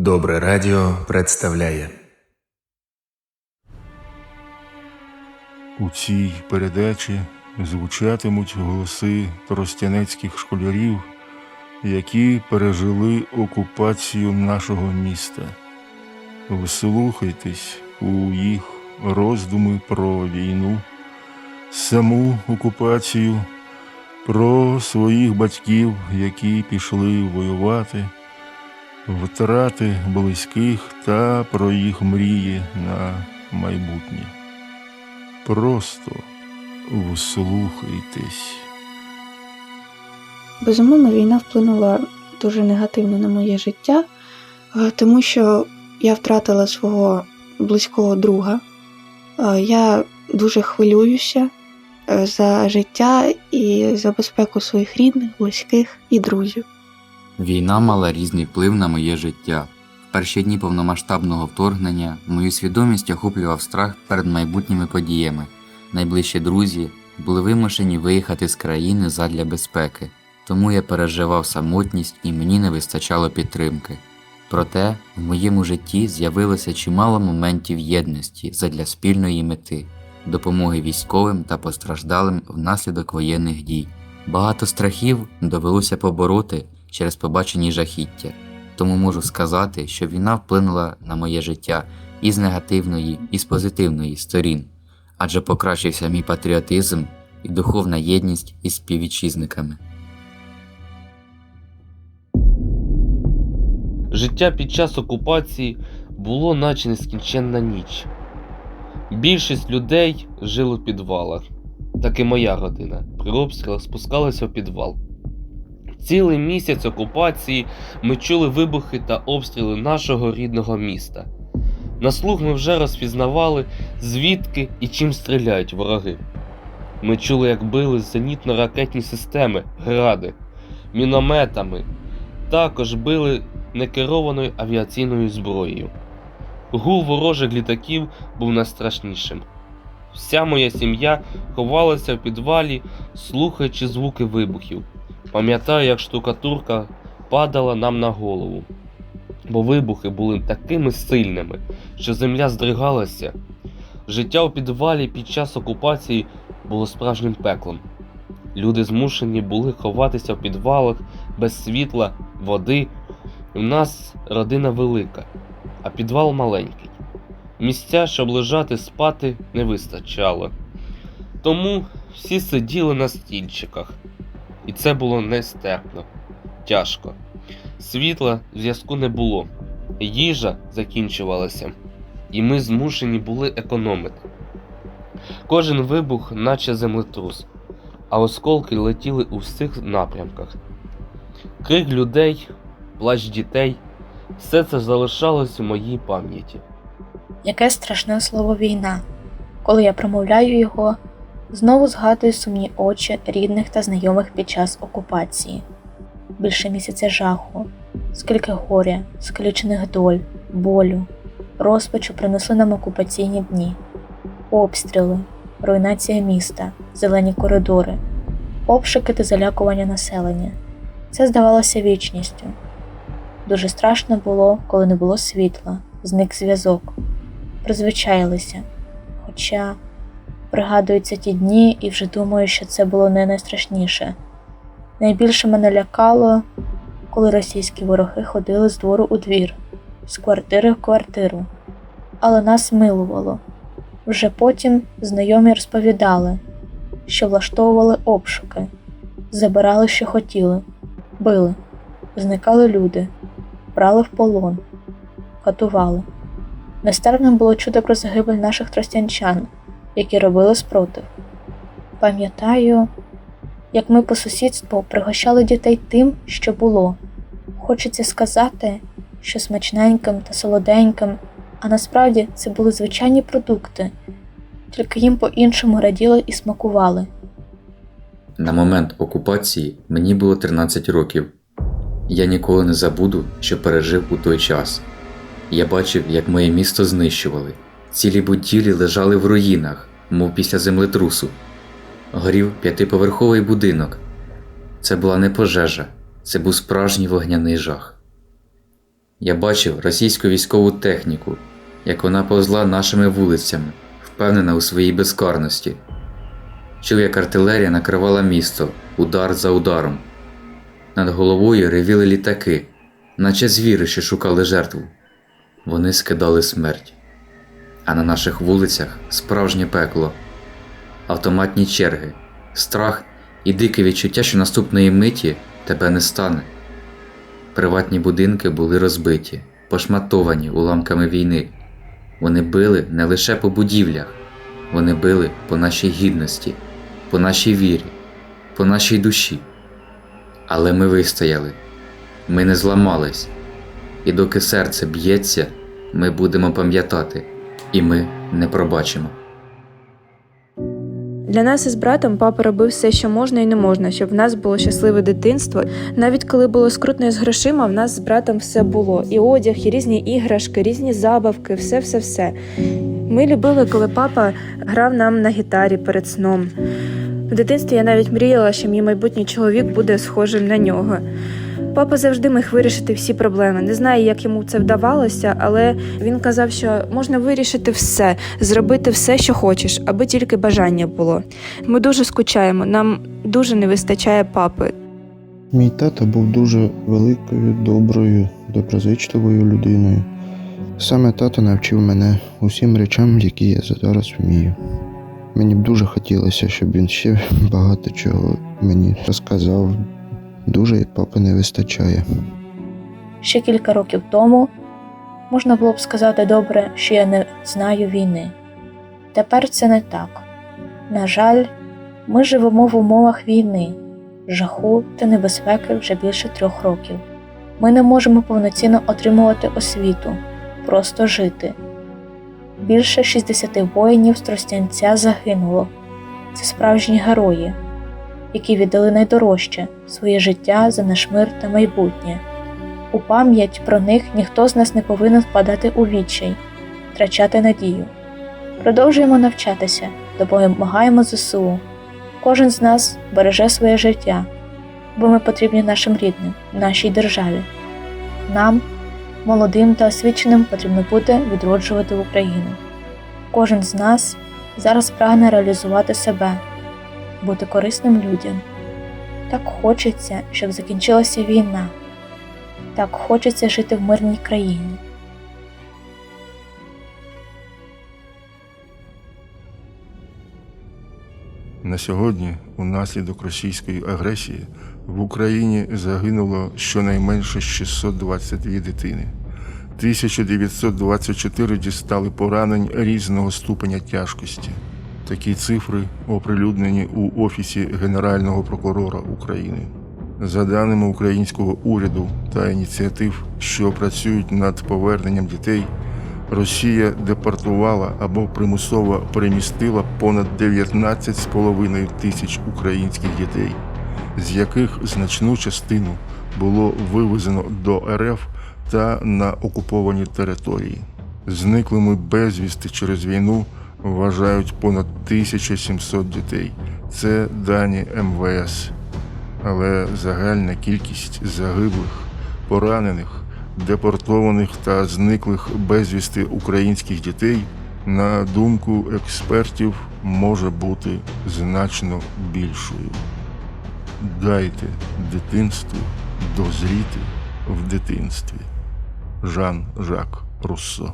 Добре радіо представляє У цій передачі звучатимуть голоси тростянецьких школярів, які пережили окупацію нашого міста. Вслухайтесь у їх роздуми про війну, саму окупацію, про своїх батьків, які пішли воювати, втрати близьких та про їх мрії на майбутнє. Просто вслухайтесь. Безумовно, війна вплинула дуже негативно на моє життя, е, тому що я втратила свого близького друга. Е, Я дуже хвилююся е, за життя і за безпеку своїх рідних, близьких і друзів. Війна мала різний вплив на моє життя. В перші дні повномасштабного вторгнення мою свідомість охоплював страх перед майбутніми подіями. Найближчі друзі були вимушені виїхати з країни задля безпеки, тому я переживав самотність і мені не вистачало підтримки. Проте в моєму житті з'явилося чимало моментів єдності задля спільної мети, допомоги військовим та постраждалим внаслідок воєнних дій. Багато страхів довелося побороти через побачені жахіття, тому можу сказати, що війна вплинула на моє життя і з негативної, і з позитивної сторін, адже покращився мій патріотизм і духовна єдність із співвітчизниками. Життя під час окупації було наче нескінченна ніч. Більшість людей жили в підвалах, так і моя родина. При обстрілах спускалися в підвал. Цілий місяць окупації ми чули вибухи та обстріли нашого рідного міста. На слух ми вже розпізнавали, звідки і чим стріляють вороги. Ми чули, як били зенітно-ракетні системи, гради, мінометами. Також били некерованою авіаційною зброєю. Гул ворожих літаків був найстрашнішим. Вся моя сім'я ховалася в підвалі, слухаючи звуки вибухів. Пам'ятаю, як штукатурка падала нам на голову, бо вибухи були такими сильними, що земля здригалася. Життя у підвалі під час окупації було справжнім пеклом. Люди змушені були ховатися в підвалах без світла, води. У нас родина велика, а підвал маленький. Місця, щоб лежати спати, не вистачало. Тому всі сиділи на стільчиках, і це було нестерпно, тяжко. Світла зв'язку не було, їжа закінчувалася, і ми змушені були економити. Кожен вибух, наче землетрус, а осколки летіли у всіх напрямках. Крик людей, плач дітей все це залишалось у моїй пам'яті. Яке страшне слово війна. Коли я промовляю його, знову згадую сумні очі рідних та знайомих під час окупації. Більше місяця жаху, скільки горя, скалічених доль, болю, розпачу принесли нам окупаційні дні, обстріли, руйнація міста, зелені коридори, обшуки та залякування населення. Це здавалося вічністю. Дуже страшно було, коли не було світла, зник зв'язок. Призвичаїлися. Хоча пригадуються ті дні і вже думаю, що це було не найстрашніше. Найбільше мене лякало, коли російські вороги ходили з двору у двір, з квартири в квартиру, але нас милувало. Вже потім знайомі розповідали, що влаштовували обшуки, забирали, що хотіли, били, зникали люди, брали в полон, катували. Нестерпним було чути про загибель наших тростянчан, які робили спротив. Пам'ятаю, як ми по сусідству пригощали дітей тим, що було. Хочеться сказати, що смачненьким та солоденьким, а насправді це були звичайні продукти, тільки їм по-іншому раділи і смакували. На момент окупації мені було 13 років. Я ніколи не забуду, що пережив у той час. Я бачив, як моє місто знищували. Цілі будівлі лежали в руїнах, мов після землетрусу. Горів п'ятиповерховий будинок. Це була не пожежа, це був справжній вогняний жах. Я бачив російську військову техніку, як вона повзла нашими вулицями, впевнена у своїй безкарності. Чув, як артилерія накривала місто, удар за ударом. Над головою ревіли літаки, наче звіри, що шукали жертву. Вони скидали смерть. А на наших вулицях справжнє пекло, автоматні черги, страх і дике відчуття, що наступної миті тебе не стане. Приватні будинки були розбиті, пошматовані уламками війни. Вони били не лише по будівлях, вони били по нашій гідності, по нашій вірі, по нашій душі. Але ми вистояли, ми не зламались, і доки серце б'ється, ми будемо пам'ятати, і ми не пробачимо. Для нас із братом папа робив все, що можна і не можна, щоб в нас було щасливе дитинство. Навіть коли було скрутно із грошима, в нас з братом все було: і одяг, і різні іграшки, різні забавки, все, все, все. Ми любили, коли папа грав нам на гітарі перед сном. В дитинстві я навіть мріяла, що мій майбутній чоловік буде схожим на нього. Папа завжди міг вирішити всі проблеми. Не знаю, як йому це вдавалося, але він казав, що можна вирішити все, зробити все, що хочеш, аби тільки бажання було. Ми дуже скучаємо, нам дуже не вистачає папи. Мій тато був дуже великою, доброю, доброзичливою людиною. Саме тато навчив мене усім речам, які я зараз вмію. Мені б дуже хотілося, щоб він ще багато чого мені розказав. Дуже папи не вистачає. Ще кілька років тому можна було б сказати добре, що я не знаю війни. Тепер це не так. На жаль, ми живемо в умовах війни, жаху та небезпеки вже більше трьох років. Ми не можемо повноцінно отримувати освіту, просто жити. Більше 60 воїнів з Тростянця загинуло. Це справжні герої, які віддали найдорожче своє життя за наш мир та майбутнє. У пам'ять про них ніхто з нас не повинен впадати у відчай, втрачати надію. Продовжуємо навчатися, допомагаємо ЗСУ. Кожен з нас береже своє життя, бо ми потрібні нашим рідним, нашій державі. Нам, молодим та освіченим, потрібно буде відроджувати Україну. Кожен з нас зараз прагне реалізувати себе, бути корисним людям. Так хочеться, щоб закінчилася війна. Так хочеться жити в мирній країні. На сьогодні, унаслідок російської агресії, в Україні загинуло щонайменше 622 дитини. 1924 дістали поранень різного ступеня тяжкості. Такі цифри оприлюднені у Офісі Генерального прокурора України. За даними українського уряду та ініціатив, що працюють над поверненням дітей, Росія депортувала або примусово перемістила понад 19,5 тисяч українських дітей, з яких значну частину було вивезено до РФ та на окуповані території. Зниклими безвісти через війну вважають понад 1700 дітей. Це дані МВС. Але загальна кількість загиблих, поранених, депортованих та зниклих безвісти українських дітей, на думку експертів, може бути значно більшою. Дайте дитинству дозріти в дитинстві. Жан Жак Руссо